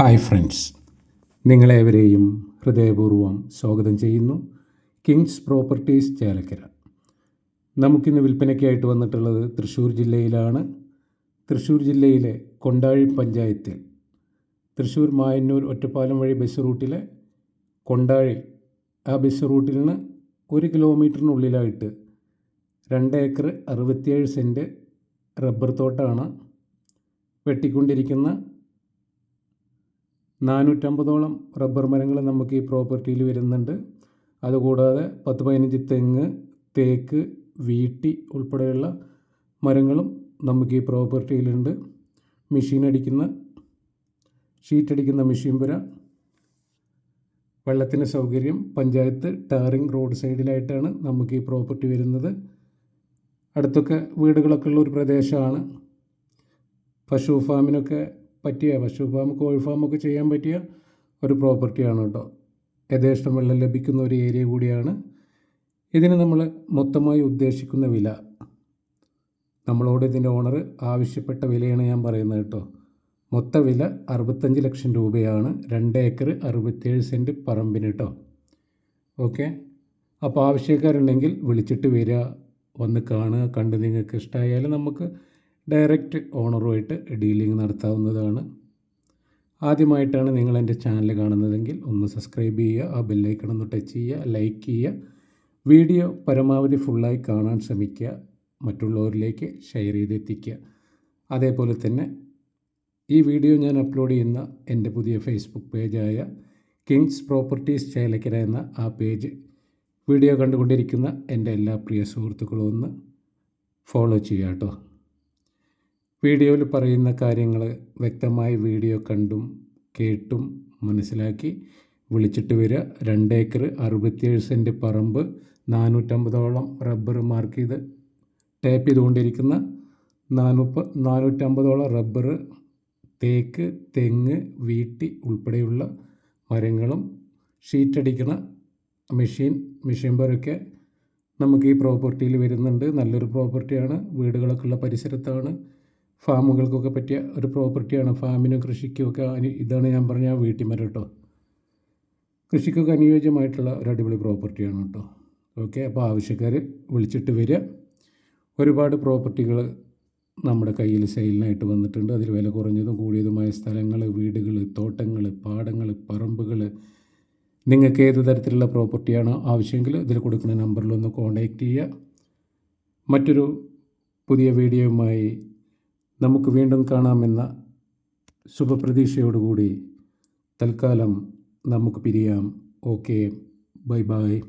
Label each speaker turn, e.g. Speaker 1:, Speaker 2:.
Speaker 1: Hi friends. നിങ്ങളേവരെയും ഹൃദയപൂർവം സ്വാഗതം ചെയ്യുന്നു. Kings properties Chelakkara. നമുക്കിന്ന് വിൽപ്പനയ്ക്കായിട്ട് വന്നിട്ടുള്ളത് തൃശ്ശൂർ ജില്ലയിലാണ്. തൃശ്ശൂർ ജില്ലയിലെ കൊണ്ടാഴി പഞ്ചായത്തിൽ തൃശ്ശൂർ മായന്നൂർ ഒറ്റപ്പാലം വഴി ബസ് റൂട്ടിലെ കൊണ്ടാഴി. ആ ബസ് റൂട്ടിൽ നിന്ന് ഒരു കിലോമീറ്ററിനുള്ളിലായിട്ട് രണ്ട് ഏക്കർ അറുപത്തിയേഴ് സെന്റ് റബ്ബർ തോട്ടമാണ് വെട്ടിക്കൊണ്ടിരിക്കുന്ന നാനൂറ്റമ്പതോളം റബ്ബർ മരങ്ങൾ നമുക്ക് ഈ പ്രോപ്പർട്ടിയിൽ വരുന്നുണ്ട്. അതുകൂടാതെ പത്ത് പതിനഞ്ച് തെങ്ങ് തേക്ക് വീട്ടി ഉൾപ്പെടെയുള്ള മരങ്ങളും നമുക്ക് ഈ പ്രോപ്പർട്ടിയിലുണ്ട്. മെഷീൻ അടിക്കുന്ന ഷീറ്റ് അടിക്കുന്ന മെഷീൻ പുര വെള്ളത്തിന് സൗകര്യം പഞ്ചായത്ത് ടാറിങ് റോഡ് സൈഡിലായിട്ടാണ് നമുക്ക് ഈ പ്രോപ്പർട്ടി വരുന്നത്. അടുത്തൊക്കെ വീടുകളൊക്കെ ഉള്ള ഒരു പ്രദേശമാണ്. പശു ഫാമിനൊക്കെ പറ്റിയ പശു ഫാം കോഴി ഫാമൊക്കെ ചെയ്യാൻ പറ്റിയ ഒരു പ്രോപ്പർട്ടിയാണ് കേട്ടോ. യഥേഷ്ടം വെള്ളം ലഭിക്കുന്ന ഒരു ഏരിയ കൂടിയാണ്. ഇതിന് നമ്മൾ മൊത്തമായി ഉദ്ദേശിക്കുന്ന വില. നമ്മളോട് ഇതിന്റെ ഓണർ ആവശ്യപ്പെട്ട വിലയാണ് ഞാൻ പറയുന്നത് കേട്ടോ. മൊത്ത വില അറുപത്തഞ്ച് ലക്ഷം രൂപയാണ്. രണ്ട് ഏക്കർ അറുപത്തേഴ് സെന്റ് പറമ്പിന് കേട്ടോ. ഓക്കെ? അപ്പോൾ ആവശ്യക്കാരുണ്ടെങ്കിൽ വിളിച്ചിട്ട് വരിക. വന്ന് കാണുക കണ്ട് നിങ്ങൾക്ക് ഇഷ്ടമായാൽ നമുക്ക് ഡയറക്റ്റ് ഓണറുമായിട്ട് ഡീലിംഗ് നടത്താവുന്നതാണ്. ആദ്യമായിട്ടാണ് നിങ്ങൾ എന്റെ ചാനൽ കാണുന്നതെങ്കിൽ ഒന്ന് സബ്സ്ക്രൈബ് ചെയ്യുക ആ ബെല്ലൈക്കൺ ഒന്ന് ടച്ച് ചെയ്യുക ലൈക്ക് ചെയ്യുക. വീഡിയോ പരമാവധി ഫുള്ളായി കാണാൻ ശ്രമിക്കുക മറ്റുള്ളവരിലേക്ക് ഷെയർ ചെയ്തെത്തിക്കുക. അതേപോലെ തന്നെ ഈ വീഡിയോ ഞാൻ അപ്ലോഡ് ചെയ്യുന്ന എന്റെ പുതിയ ഫേസ്ബുക്ക് പേജായ കിങ്സ് പ്രോപ്പർട്ടീസ് ചേലക്കര എന്ന ആ പേജ് വീഡിയോ കണ്ടുകൊണ്ടിരിക്കുന്ന എന്റെ എല്ലാ പ്രിയ സുഹൃത്തുക്കളും ഒന്ന് ഫോളോ ചെയ്യാം കേട്ടോ. വീഡിയോയിൽ പറയുന്ന കാര്യങ്ങൾ വ്യക്തമായി വീഡിയോ കണ്ടും കേട്ടും മനസ്സിലാക്കി വിളിച്ചിട്ട് വരിക. രണ്ട് ഏക്കർ അറുപത്തിയേഴ് സെന്റ് പറമ്പ് നാനൂറ്റമ്പതോളം റബ്ബർ മാർക്ക് ചെയ്ത് ടേപ്പ് ചെയ്തുകൊണ്ടിരിക്കുന്ന നാനൂപ്പ നാനൂറ്റമ്പതോളം റബ്ബർ തേക്ക് തെങ്ങ് വീട്ടി ഉൾപ്പെടെയുള്ള മരങ്ങളും ഷീറ്റടിക്കണ മെഷീൻ മെഷീൻ പോലൊക്കെ നമുക്ക് ഈ പ്രോപ്പർട്ടിയിൽ വരുന്നുണ്ട്. നല്ലൊരു പ്രോപ്പർട്ടിയാണ്. വീടുകളൊക്കെ ഉള്ള പരിസരത്താണ്. ഫാമുകൾക്കൊക്കെ പറ്റിയ ഒരു പ്രോപ്പർട്ടിയാണ്. ഫാമിനും കൃഷിക്കുമൊക്കെ അനു ഇതാണ് ഞാൻ പറഞ്ഞ വീട്ടിമരം കേട്ടോ. കൃഷിക്കൊക്കെ അനുയോജ്യമായിട്ടുള്ള ഒരു അടിപൊളി പ്രോപ്പർട്ടിയാണ് കേട്ടോ. ഓക്കെ അപ്പോൾ ആവശ്യക്കാർ വിളിച്ചിട്ട് വരിക. ഒരുപാട് പ്രോപ്പർട്ടികൾ നമ്മുടെ കയ്യിൽ സെയിലിനായിട്ട് വന്നിട്ടുണ്ട്. അതിൽ വില കുറഞ്ഞതും കൂടിയതുമായ സ്ഥലങ്ങൾ വീടുകൾ തോട്ടങ്ങൾ പാടങ്ങൾ പറമ്പുകൾ. നിങ്ങൾക്ക് ഏത് തരത്തിലുള്ള പ്രോപ്പർട്ടിയാണോ ആവശ്യമെങ്കിൽ ഇതിൽ കൊടുക്കുന്ന നമ്പറിലൊന്ന് കോൺടാക്റ്റ് ചെയ്യുക. മറ്റൊരു പുതിയ വീഡിയോയുമായി നമുക്ക് വീണ്ടും കാണാമെന്ന ശുഭപ്രതീക്ഷയോടുകൂടി തൽക്കാലം നമുക്ക് പിരിയാം. Okay bye bye.